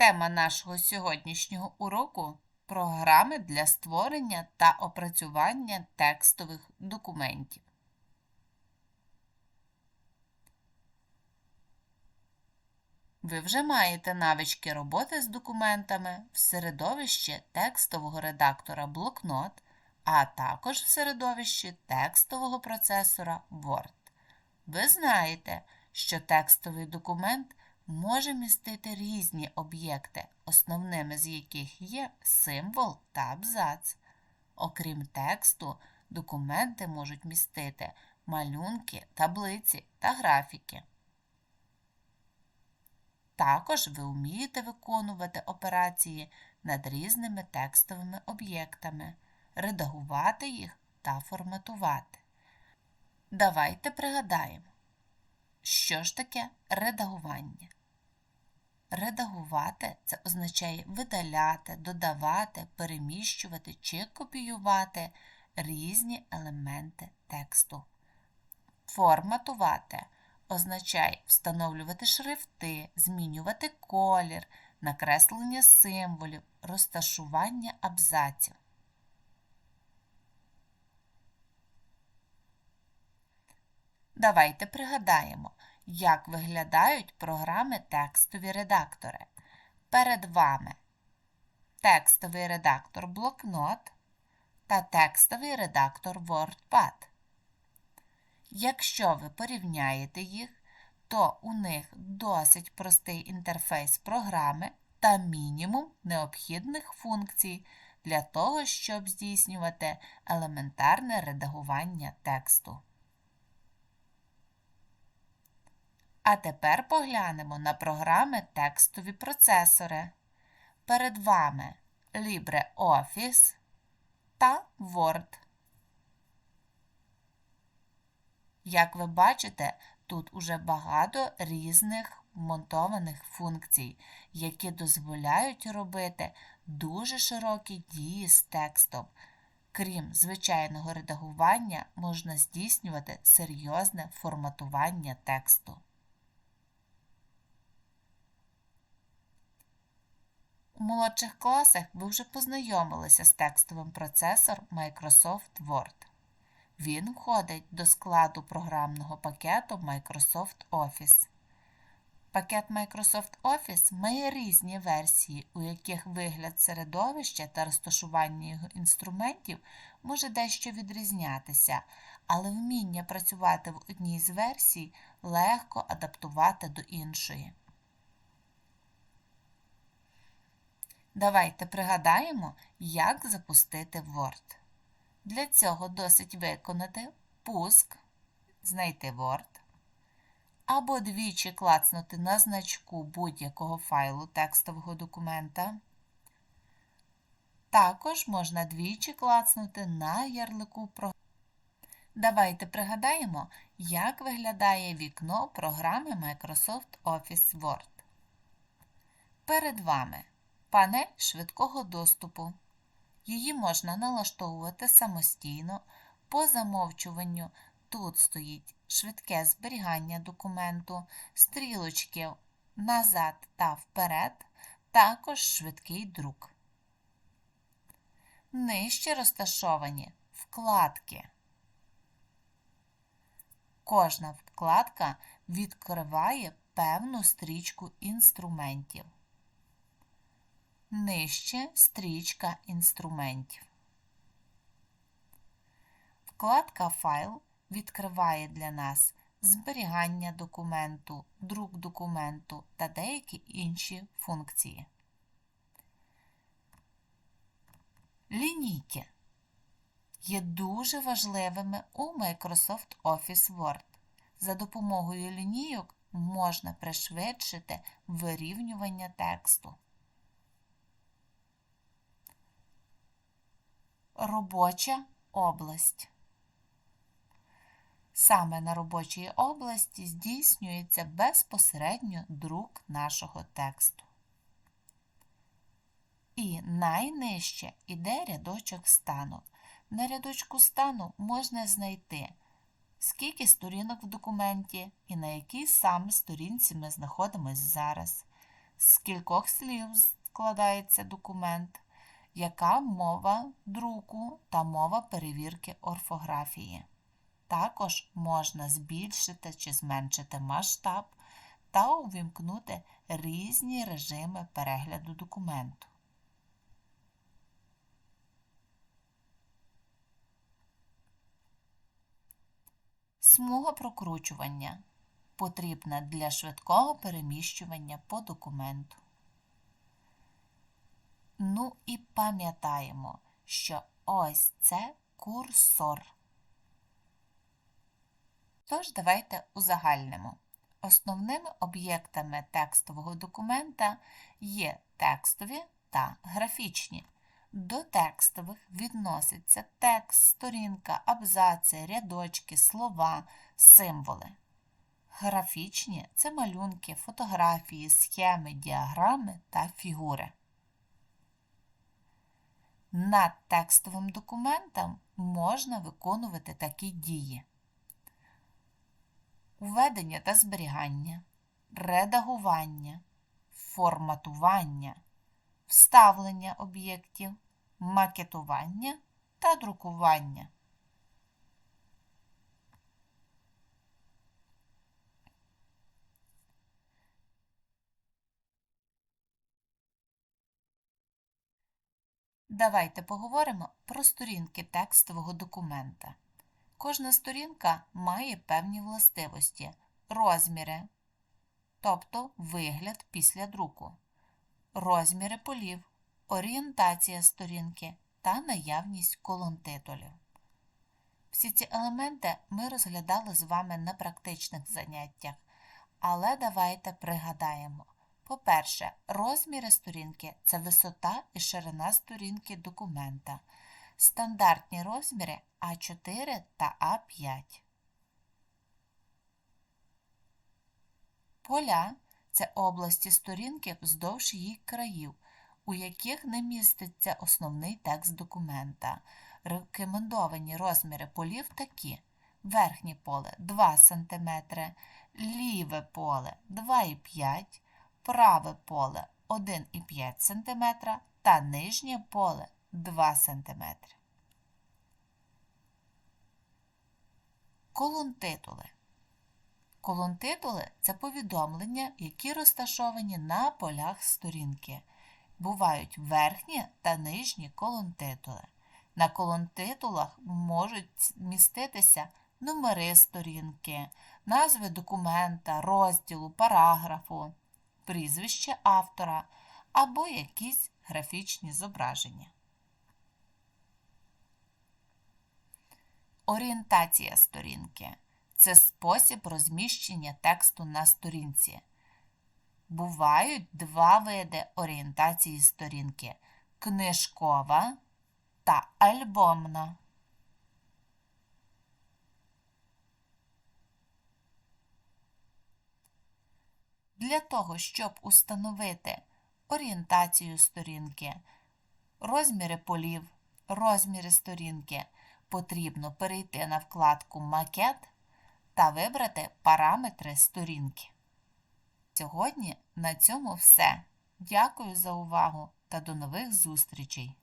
Тема нашого сьогоднішнього уроку програми для створення та опрацювання текстових документів. Ви вже маєте навички роботи з документами в середовищі текстового редактора блокнот, а також в середовищі текстового процесора Word. Ви знаєте, що текстовий документ може містити різні об'єкти, основними з яких є символ та абзац. Окрім тексту, документи можуть містити малюнки, таблиці та графіки. Також ви вмієте виконувати операції над різними текстовими об'єктами, редагувати їх та форматувати. Давайте пригадаємо, що ж таке редагування. Редагувати це означає видаляти, додавати, переміщувати чи копіювати різні елементи тексту. Форматувати означає встановлювати шрифти, змінювати колір, накреслення символів, розташування абзаців. Давайте пригадаємо, як виглядають програми текстові редактори. Перед вами текстовий редактор блокнот та текстовий редактор WordPad. Якщо ви порівняєте їх, то у них досить простий інтерфейс програми та мінімум необхідних функцій для того, щоб здійснювати елементарне редагування тексту. А тепер поглянемо на програми текстові процесори. Перед вами LibreOffice та Word. Як ви бачите, тут уже багато різних вмонтованих функцій, які дозволяють робити дуже широкі дії з текстом. Крім звичайного редагування, можна здійснювати серйозне форматування тексту. У молодших класах ви вже познайомилися з текстовим процесором Microsoft Word. Він входить до складу програмного пакету Microsoft Office. Пакет Microsoft Office має різні версії, у яких вигляд середовища та розташування його інструментів може дещо відрізнятися, але вміння працювати в одній з версій легко адаптувати до іншої. Давайте пригадаємо, як запустити Word. Для цього досить виконати пуск, знайти Word, або двічі клацнути на значку будь-якого файлу текстового документа. Також можна двічі клацнути на ярлику програми. Давайте пригадаємо, як виглядає вікно програми Microsoft Office Word. Перед вами панель швидкого доступу. Її можна налаштовувати самостійно. По замовчуванню тут стоїть швидке зберігання документу, стрілочки назад та вперед, також швидкий друк. Нижче розташовані вкладки. Кожна вкладка відкриває певну стрічку інструментів. Нижче стрічка інструментів. Вкладка Файл відкриває для нас зберігання документу, друк документу та деякі інші функції. Лінійки є дуже важливими у Microsoft Office Word. За допомогою лінійок можна пришвидшити вирівнювання тексту. Робоча область. Саме на робочій області здійснюється безпосередньо друк нашого тексту. І найнижче іде рядочок стану. На рядочку стану можна знайти, скільки сторінок в документі і на якій саме сторінці ми знаходимося зараз, з кількох слів складається документ, яка мова друку та мова перевірки орфографії. Також можна збільшити чи зменшити масштаб та увімкнути різні режими перегляду документу. Смуга прокручування потрібна для швидкого переміщування по документу. Ну і пам'ятаємо, що ось це курсор. Тож давайте узагальнимо. Основними об'єктами текстового документа є текстові та графічні. До текстових відноситься текст, сторінка, абзаци, рядочки, слова, символи. Графічні це малюнки, фотографії, схеми, діаграми та фігури. Над текстовим документом можна виконувати такі дії: введення та зберігання, редагування, форматування, вставлення об'єктів, макетування та друкування. Давайте поговоримо про сторінки текстового документа. Кожна сторінка має певні властивості, розміри, тобто вигляд після друку, розміри полів, орієнтація сторінки та наявність колон-титулів. Всі ці елементи ми розглядали з вами на практичних заняттях, але давайте пригадаємо. По-перше, розміри сторінки це висота і ширина сторінки документа. Стандартні розміри А4 та А5. Поля це області сторінки вздовж її країв, у яких не міститься основний текст документа. Рекомендовані розміри полів такі: верхнє поле 2 см, ліве поле 2,5 см, праве поле 1,5 см та нижнє поле 2 см. Колонтитули. Колонтитули – це повідомлення, які розташовані на полях сторінки. Бувають верхні та нижні колонтитули. На колонтитулах можуть міститися номери сторінки, назви документа, розділу, параграфу, прізвище автора або якісь графічні зображення. Орієнтація сторінки це спосіб розміщення тексту на сторінці. Бувають два види орієнтації сторінки книжкова та альбомна. Для того, щоб установити орієнтацію сторінки, розміри полів, розміри сторінки, потрібно перейти на вкладку Макет та вибрати параметри сторінки. Сьогодні на цьому все. Дякую за увагу та до нових зустрічей!